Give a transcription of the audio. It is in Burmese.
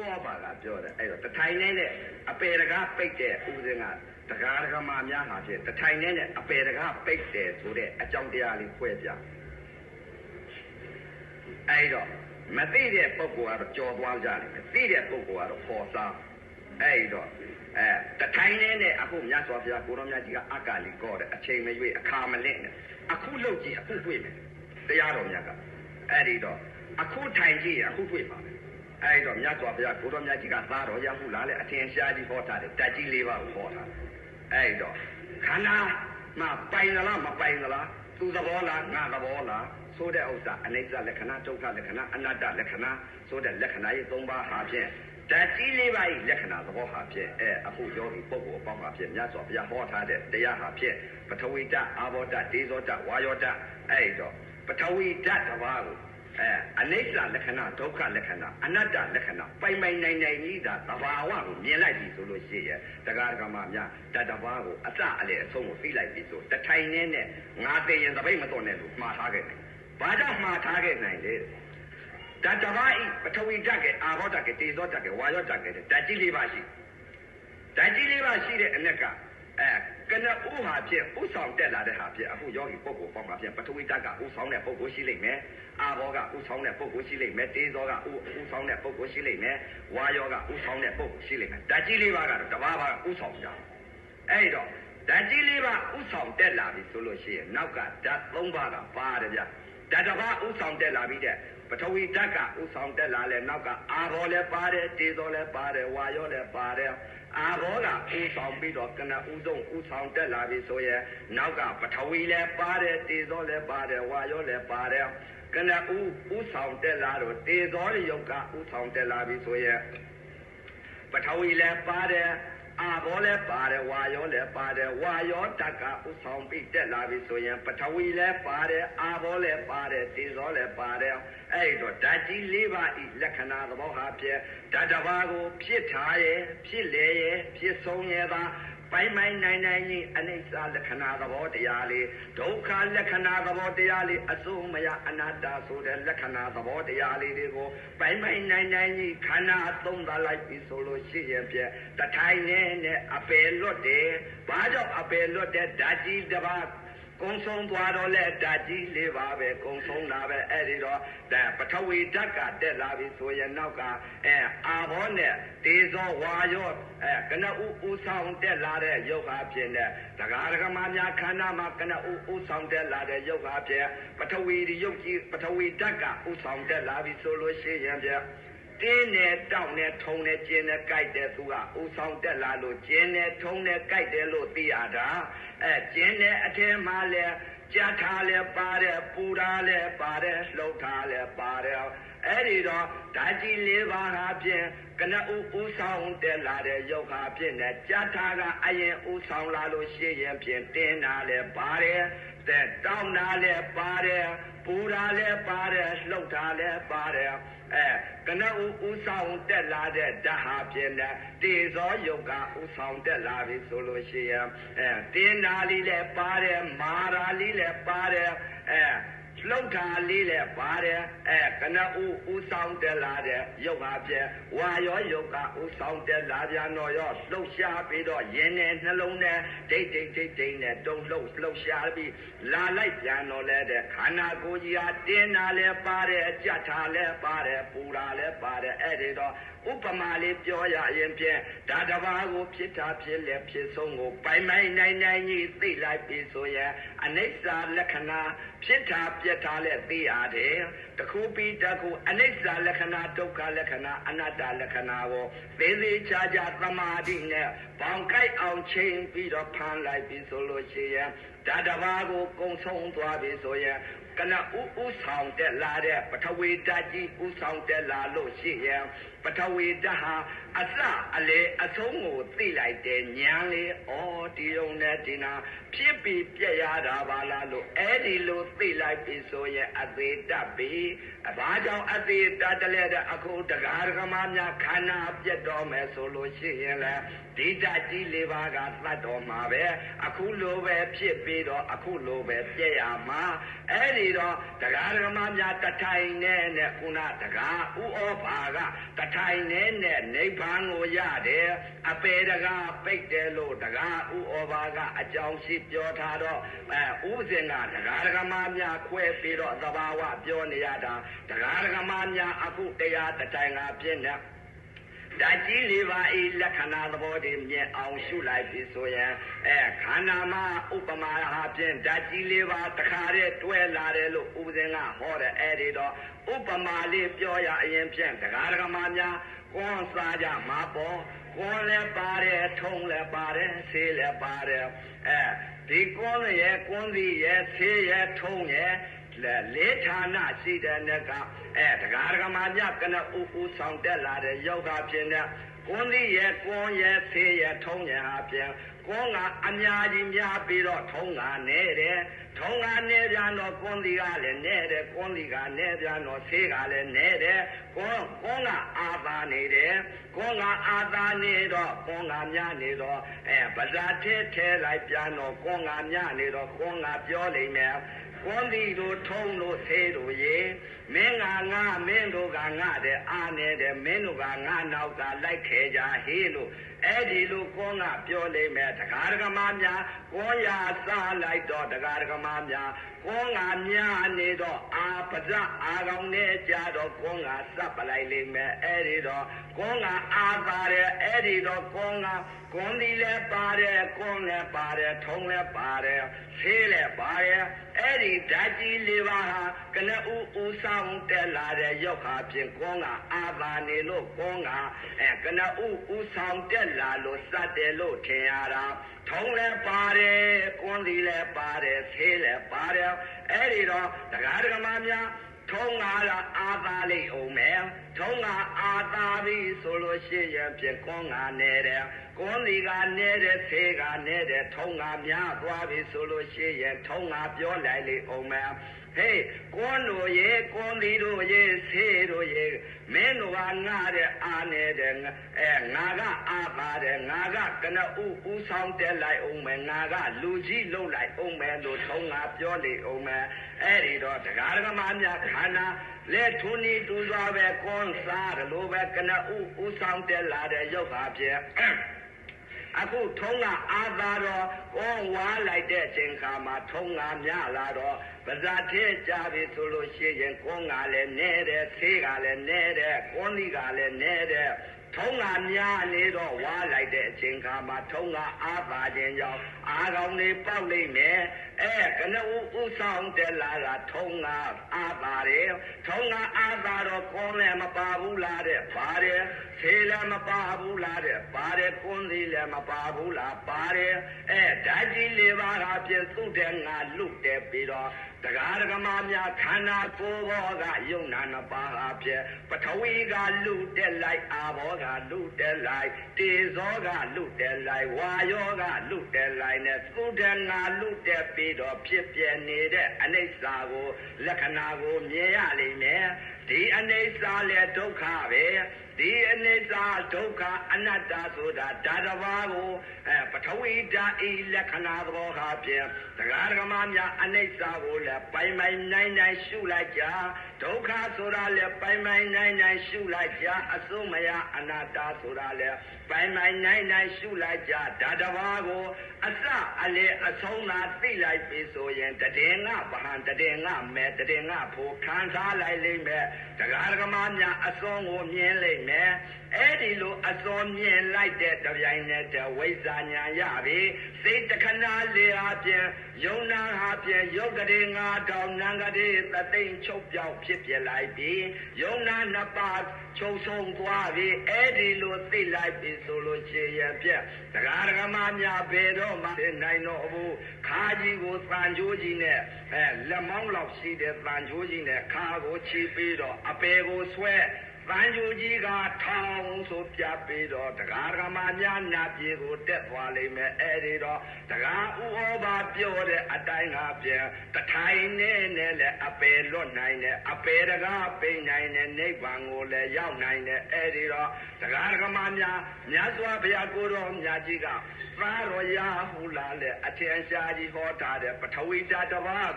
ဥပပါကပြောတယ်အဲ့တော့တထိုင်နဲ့နဲ့အပေတကားပိတ်တဲ့ဥစဉ်ကတကားတကားမှများဟာဖြင့်တထိုင်နဲ့နဲ့အပေတကားပိတ်တယ်ဆိုတဲ့အကြောင်းတရားလေးဖွဲ့ပြအဲ့တော့မသိတဲ့ပုဂ္ဂိုလ်ကတော့ကြော်သွားကြတယ်သိတဲ့ပုဂ္ဂိုလ်ကတော့ပေါ်စားအဲ့တော့အဲတထိုင်နဲ့နဲ့အခုမြတ်စွာဘုရားကိုရောမြတ်ကြီးကအကာလီကောတဲ့အချိန်မရွေးအခါမလင့်နဲ့အခုလုတ်ကြည့်အခုတွေ့မယ်တရားတော်မြတ်ကအဲ့ဒီတော့အခုထိုင်ကြည့်အခုတွေ့ပါမယ် အဲ့တော့မြတ်စွာဘုရားကိုရောမြတ်ကြီးကသားတော်ရမှုလားလေအထင်ရှားကြီးဟောထားတယ်တက်ကြီးလေးပါကိုဟောထားအဲ့တော့ခန္ဓာမှာပိုင်သလားမပိုင်သလားသူသဘောလားငါသဘောလားဆိုတဲ့ဥစ္စာအနိစ္စလက္ခဏာဒုက္ခလက္ခဏာအနတ္တလက္ခဏာဆိုတဲ့လက္ခဏာကြီး၃ပါးဟာဖြင့်ဓာတ်ကြီးလေးပါး၏လက္ခဏာသဘောဟာဖြင့်အဲအခုယောဂီပုဂ္ဂိုလ်အပေါင်းဟာဖြင့်မြတ်စွာဘုရားဟောထားတဲ့တရားဟာဖြင့်ပထဝီဓာတ်အာဘောဓာတ်ဒေဇောဓာတ်ဝါယောဓာတ်အဲ့တော့ပထဝီဓာတ်တစ်ပါးကို အဲအနိစ္စလက္ခဏာဒုက္ခလက္ခဏာအနတ္တလက္ခဏာပိုင်ပိုင်နိုင်နိုင်ကြီးတာသဘာဝကိုမြင်လိုက်ပြီဆိုလို့ရှိရဲ့တရားဓမ္မများတတဘာကိုအစအလေအဆုံးကိုသိလိုက်ပြီဆိုတထိုင်နဲ့နဲ့ငါသိရင်သပိတ်မတော်နဲ့လို့မှားထားခဲ့တယ်။ဘာကြောင့်မှားထားခဲ့နိုင်လဲ။တတဘာဤပထဝီဓာတ်ကအာဘောဓာတ်ကတေဇောဓာတ်ကဝါယောဓာတ်ကဓာတ်ကြီးလေးပါရှိ။ဓာတ်ကြီးလေးပါရှိတဲ့အ ਨੇ ကအဲ ကနဥဟာဖြင့်ဥဆောင်တက်လာတဲ့ဟာဖြင့်အခုယောဂီပုဂ္ဂိုလ်ပေါင်းပါဖြင့်ပထဝီဓာတ်ကဥဆောင်တဲ့ပုဂ္ဂိုလ်ရှိလိမ့်မယ်အာဘောကဥဆောင်တဲ့ပုဂ္ဂိုလ်ရှိလိမ့်မယ်တေဇောကဥဥဆောင်တဲ့ပုဂ္ဂိုလ်ရှိလိမ့်မယ်ဝါယောကဥဆောင်တဲ့ပုဂ္ဂိုလ်ရှိလိမ့်မယ်ဓာတ်ကြီးလေးပါကတော့တဘာဘာဥဆောင်ကြအဲ့တော့ဓာတ်ကြီးလေးပါဥဆောင်တက်လာပြီဆိုလို့ရှိရင်နောက်ကဓာတ်၃ပါးကပါတယ်ဗျဓာတ်တစ်ပါးဥဆောင်တက်လာပြီတဲ့ပထဝီဓာတ်ကဥဆောင်တက်လာလဲနောက်ကအာဘောလည်းပါတယ်တေဇောလည်းပါတယ်ဝါယောလည်းပါတယ် အာဘောကဥဆောင်ပြီးတော့ကနဥဆုံးဥဆောင်တက်လာပြီဆိုရင်နောက်ကပထဝီလည်းပါတယ်တေဇောလည်းပါတယ်ဝါယောလည်းပါတယ်ကနဥဥဆောင်တက်လာတော့တေဇောရုပ်ကဥဆောင်တက်လာပြီဆိုရင်ပထဝီလည်းပါတယ် အာဘောလည်းပါတယ်ဝါယောလည်းပါတယ်ဝါယောတက်ကဥဆောင်ပြီးတက်လာပြီဆိုရင်ပထဝီလည်းပါတယ်အာဘောလည်းပါတယ်တေဇောလည်းပါတယ်အဲ့တော့ဓာတ်ကြီး၄ပါးဤလက္ခဏာသဘောဟာဖြင့်ဓာတ်တစ်ပါးကိုဖြစ်ထားရဲ့ဖြစ်လေရဲ့ဖြစ်ဆုံးရဲ့သာ ပိုင်ပိုင်နိုင်နိုင်ကြီးအနိစ္စလက္ခဏာသဘောတရားလေးဒုက္ခလက္ခဏာသဘောတရားလေးအစုံမရအနတ္တဆိုတဲ့လက္ခဏာသဘောတရားလေးတွေကိုပိုင်ပိုင်နိုင်နိုင်ကြီးခန္ဓာအသုံးသလိုက်ပြီဆိုလို့ရှိရင်ပြတထိုင်နဲ့နဲ့အပယ်လွတ်တယ်။ဘာကြောင့်အပယ်လွတ်တဲ့ဓာတ်ကြီးတစ်ပါး ကုံဆုံးသွားတော့လဲဓာတ်ကြီးလေးပါပဲကုံဆုံးတာပဲအဲ့ဒီတော့ဒါပထဝီဓာတ်ကတက်လာပြီဆိုရင်နောက်ကအဲအာဘောနဲ့တေဇောဝါယောအဲကနဥဥဆောင်တက်လာတဲ့ယုတ်ဟာဖြစ်နေဒဂါဒဂမများခန္ဓာမှာကနဥဥဆောင်တက်လာတဲ့ယုတ်ဟာဖြစ်ပထဝီယုတ်ကြီးပထဝီဓာတ်ကဥဆောင်တက်လာပြီဆိုလို့ရှိရင်ပြ တင်းနဲ့တောက်နဲ့ထုံနဲ့ကျင်းနဲ့ကြိုက်တဲ့သူကဥဆောင်တက်လာလို့ကျင်းနဲ့ထုံနဲ့ကြိုက်တယ်လို့သိရတာအဲကျင်းတဲ့အထက်မှာလဲကြားထားလဲပါတယ်ပူထားလဲပါတယ်လှုပ်ထားလဲပါတယ်အဲ့ဒီတော့ဓာကြီးလေးပါးဟာဖြင့်ကနဥဥဆောင်တက်လာတဲ့ယုတ်ဟာဖြင့်နဲ့ကြားထားကအရင်ဥဆောင်လာလို့ရှိရင်ဖြင့်တင်းတာလဲပါတယ် တဲ့တောင်းတာလဲပါတယ်ပူတာလဲပါတယ်လှုပ်တာလဲပါတယ်အဲကနဥဥဆောင်တက်လာတဲ့ဓာတ်ဟာဖြင့်နဲ့တေဇောယုတ်ကဥဆောင်တက်လာပြီဆိုလို့ရှိရင်အဲတင်းနာလေးလည်းပါတယ်မာရာလေးလည်းပါတယ်အဲ လှုပ်တာလေးလည်းပါတယ်အဲကနဥဥဆောင်တက်လာတဲ့ယုတ်ဟာဖြင့်ဝါရောယုတ်ကဥဆောင်တက်လာပြန်တော့ရောလှုပ်ရှားပြီးတော့ယင်းနဲ့နှလုံးနဲ့ဒိတ်ဒိတ်ဒိတ်ဒိတ်နဲ့တုံလှုပ်လှုပ်ရှားပြီးလာလိုက်ပြန်တော့လဲတဲ့ခန္ဓာကိုယ်ကြီးဟာတင်းတာလည်းပါတယ်ကြက်တာလည်းပါတယ်ပူတာလည်းပါတယ်အဲ့ဒီတော့ဥပမာလေးပြောရရင်ဖြင့်ဒါတဘာကိုဖြစ်တာဖြစ်လေဖြစ်ဆုံးကိုပိုင်ပိုင်နိုင်နိုင်ကြီးသိလိုက်ပြီဆိုရင်အနိစ္စလက္ခဏာဖြစ်တာပြက်တာလည်းသိရတယ်တ ခုပြီးတခုအနိစ္စလက္ခဏာဒုက္ခလက္ခဏာအနတ္တလက္ခဏာကိုသေသေးချာချာသမာဓိနဲ့ဘောင်ကြိုက်အောင်ချိန်ပြီးတော့ဖမ်းလိုက်ပြီဆိုလို့ရှိရင်ဒါတဘာကိုကုံဆုံးသွားပြီဆိုရင်ကနဥဥဆောင်တက်လာတဲ့ပထဝီဓာတ်ကြီးဥဆောင်တက်လာလို့ရှိရင်ပထဝီဓာတ်ဟာအစအလေအဆုံးကိုသိလိုက်တဲ့ဉာဏ်လေးဩဒီုံနဲ့ဒီနာဖြစ်ပြီးပြက်ရတာပါလားလို့အဲ့ဒီလိုသိလိုက်ပြီဆိုရင်အသေးတတ်ပြီအဘာကြောင့်အသေးတတလဲတဲ့အခုတရားဓမ္မများခန္ဓာပြတ်တော်မယ်ဆိုလို့ရှိရင်လေဒီတကြီးလေးပါးကသတ်တော်မှာပဲအခုလိုပဲဖြစ်ပြီးတော့အခုလိုပဲပြည့်ရမှာအဲ့ဒီတော့တရားဓမ္မများတထိုင်နဲ့နဲ့ခုနတရားဥဩဘာကတထိုင်နဲ့နဲ့နိဗ္ဗာန်ကိုရတယ်အပေတကားပိတ်တယ်လို့တရားဥဩဘာကအကြောင်းရှိပြောထားတော့အဲဥပဇင်ကတရားဓမ္မများခွဲပြီးတော့သဘာဝပြောနေရတာတရားဓမ္မများအခုတရားတထိုင်ကပြည့်နေ ဓာတ်ကြီးလေးပါဤလက္ခဏာသဘောတည်းမြင်အောင်ရှုလိုက်ပြီဆိုရင်အဲခန္ဓာမှာဥပမာဟာဖြင့်ဓာတ်ကြီးလေးပါတခါတည်းတွဲလာတယ်လို့ဥပဇင်ကဟောတယ်အဲ့ဒီတော့ဥပမာလေးပြောရအရင်ဖြင့်တရားဓမ္မများကွန်စားကြမှာပေါ့ကွန်လည်းပါတယ်ထုံလည်းပါတယ်ဆေးလည်းပါတယ်အဲဒီကွန်ရဲ့ကွန်စီရဲ့ဆေးရဲ့ထုံရဲ့ လေးဌာနရှိတဲ့နဲ့ကအဲတရားဓမ္မမြကနဥဥဆောင်တက်လာတဲ့ယောဂဖြစ်တဲ့ကွန်ဒီရဲ့ကွန်ရဲ့ဆေးရဲ့ထုံးရဲ့ဟာပြန်ကွန်ကအများကြီးများပြီးတော့ထုံးကနေတယ်ထုံးကနေပြန်တော့ကွန်ဒီကလည်းနေတယ်ကွန်ဒီကနေပြန်တော့ဆေးကလည်းနေတယ်ကွန်ကွန်ကအာသာနေတယ်ကွန်ကအာသာနေတော့ကွန်ကများနေတော့အဲပဇာထဲထဲလိုက်ပြန်တော့ကွန်ကများနေတော့ကွန်ကပြောလိမ့်မယ် ကွန်ဒီတို့ထုံးလို့ဆေးတို့ရေမ င်းကငါမင်းတို့ကငါတဲ့အာနေတဲ့မင်းတို့ကငါနောက်ကလိုက်ခဲကြဟေးလို့အဲ့ဒီလိုကွန်ကပြောလိမ့်မယ်တရားဓမ္မများကွန်ရာစားလိုက်တော့တရားဓမ္မများကွန်ကများနေတော့အာပဇအာကောင်နဲ့ကြတော့ကွန်ကစပ်ပလိုက်လိမ့်မယ်အဲ့ဒီတော့ကွန်ကအာပါတယ်အဲ့ဒီတော့ကွန်ကကွန်ဒီလည်းပါတယ်ကွန်လည်းပါတယ်ထုံးလည်းပါတယ်ဆေးလည်းပါတယ်အဲ့ဒီဓာတ်ကြီးလေးပါးဟာကနဦးဦးဆောင်တက်လာတဲ့ရောက်ခါဖြင့်ကွန်ကအာသာနေလို့ကွန်ကအဲကနဦးဦးဆောင်တက်လာလို့စတယ်လို့ထင်ရတာထုံးလည်းပါတယ်ကွန်ဒီလည်းပါတယ်ဆေးလည်းပါတယ်အဲ့ဒီတော့တရားဓမ္မများထုံးလာတာအာသာလေးအောင်မယ်ထုံးကအာသာပြီဆိုလို့ရှိရင်ဖြင့်ကွန်ကနေတယ်ကွန်ဒီကနေတယ်ဆေးကနေတယ်ထုံးကများသွားပြီဆိုလို့ရှိရင်ထုံးကပြောလိုက်လေအောင်မယ်ဟေးကွန်တို့ရေကွန်ဒီတို့ရေဆေးတို့ရေမင်းတို့ကငါတဲ့အာနေတဲ့အဲငါကအာပါတယ်ငါကကနဥဥဆောင်တက်လိုက်အောင်မယ်ငါကလူကြီးလှုပ်လိုက်အောင်မယ်လို့ထုံးကပြောလေအောင်မယ်အဲ့ဒီတော့တရားဓမ္မများခန္ဓာလက်ထုံနေတူစွာပဲကွန်စားတယ်လို့ပဲကနဥဥဆောင်တက်လာတဲ့ရုပ်ဟာဖြင့်အခုထုံးကအာသာတော့ကောဝါလိုက်တဲ့အချိန်ခါမှာထုံးကများလာတော့ပဇာထဲကြပြီဆိုလို့ရှိရင်ကွန်ကလည်းနဲတယ်ဆေးကလည်းနဲတယ်ကွန်ဒီကလည်းနဲတယ် ထုံးကများနေတော့ဝါလိုက်တဲ့အချိန်ခါမှာထုံးကအားပါခြင်းကြောင့်အာကောင်တွေပေါက်လိမ့်မယ်အဲကနဦးဥဆောင်တက်လာတာထုံးကအားပါတယ်ထုံးကအားပါတော့ကွန်လည်းမပါဘူးလားတဲ့ပါတယ်ဆေးလည်းမပါဘူးလားတဲ့ပါတယ်ကွန်စီလည်းမပါဘူးလားပါတယ်အဲဓာတ်ကြီးလေးပါးကပြင်သူ့တဲ့ငါလွတ်တယ်ပြီးတော့ တရားဓမ္မများခန္ဓာကိုယ်ဘောကယုံနာနှစ်ပါးအဖြစ်ပထဝီကလူတက်လိုက်အာဘောကလူတက်လိုက်တေဇောကလူတက်လိုက်ဝါယောကလူတက်လိုက်နဲ့သုဒနာလူတက်ပြီးတော့ဖြစ်ပြနေတဲ့အနိစ္စကိုလက္ခဏာကိုမြင်ရလိမ့်မယ်ဒီအနိစ္စလည်းဒုက္ခပဲဒီအနိစ္စဒုက္ခအနတ္တဆိုတာဓာတဘာကိုအဲပထဝီဓာဤလက္ခဏာသဘောဟာဖြင့်တရားဓမ္မများအနိစ္စကိုလည်းပိုင်ပိုင်နိုင်နိုင်ရှုလိုက်ကြဒုက္ခဆိုတာလည်းပိုင်ပိုင်နိုင်နိုင်ရှုလိုက်ကြအစိုးမရအနတ္တဆိုတာလည်းပိုင်ပိုင်နိုင်နိုင်ရှုလိုက်ကြဓာတဘာကိုအစအလေအဆုံးသာသိလိုက်ပြီဆိုရင်တည်ငါဗဟံတည်ငါမဲတည်ငါဖို့ခံစားလိုက်လိမ့်မယ်တရားဓမ္မများအစွန်ကိုမြင်လိမ့်မယ်အဲ့ဒီလိုအစွန်မြင်လိုက်တဲ့တပြိုင်နက်တည်းဝိဇ္ဇာညာရပြီစိတ်တခဏလေးအပြင်ယုံနာဟာပြင်ယုတ်ကလေးငါတောင်နံကလေးသသိမ့်ချုပ်ပြောက်ဖြစ်ပြလိုက်ပြီယုံနာနှစ်ပါးချုပ်ဆုံးသွားပြီအဲ့ဒီလိုသိလိုက်ပြီဆိုလို့ရှိရင်ပြက်တရားဓမ္မများဘယ်တော့မှသိနိုင်တော့ဘူးခါကြီးကိုတန်ကြိုးကြီးနဲ့အဲလက်မောင်းလောက်ရှိတဲ့တန်ကြိုးကြီးနဲ့ခါကိုချီပြီးတော့အပေကိုဆွဲတတန်ယူကြီးကထောင်ဆိုပြပြီးတော့တရားဓမ္မများနာပြေကိုတက်သွားလိမ့်မယ်အဲ့ဒီတော့တရားဥဩဘာပြောတဲ့အတိုင်းကပြန်တထိုင်နဲ့နဲ့လည်းအပေလွတ်နိုင်တယ်အပေတကားပိန်နိုင်တယ်နိဗ္ဗာန်ကိုလည်းရောက်နိုင်တယ်အဲ့ဒီတော့တရားဓမ္မများမြတ်စွာဘုရားကိုတော်မြတ်ကြီးကသာရောရာဟူလာလေအထင်ရှားကြီးဟောထားတဲ့ပထဝီဓာတ်တစ်ပါး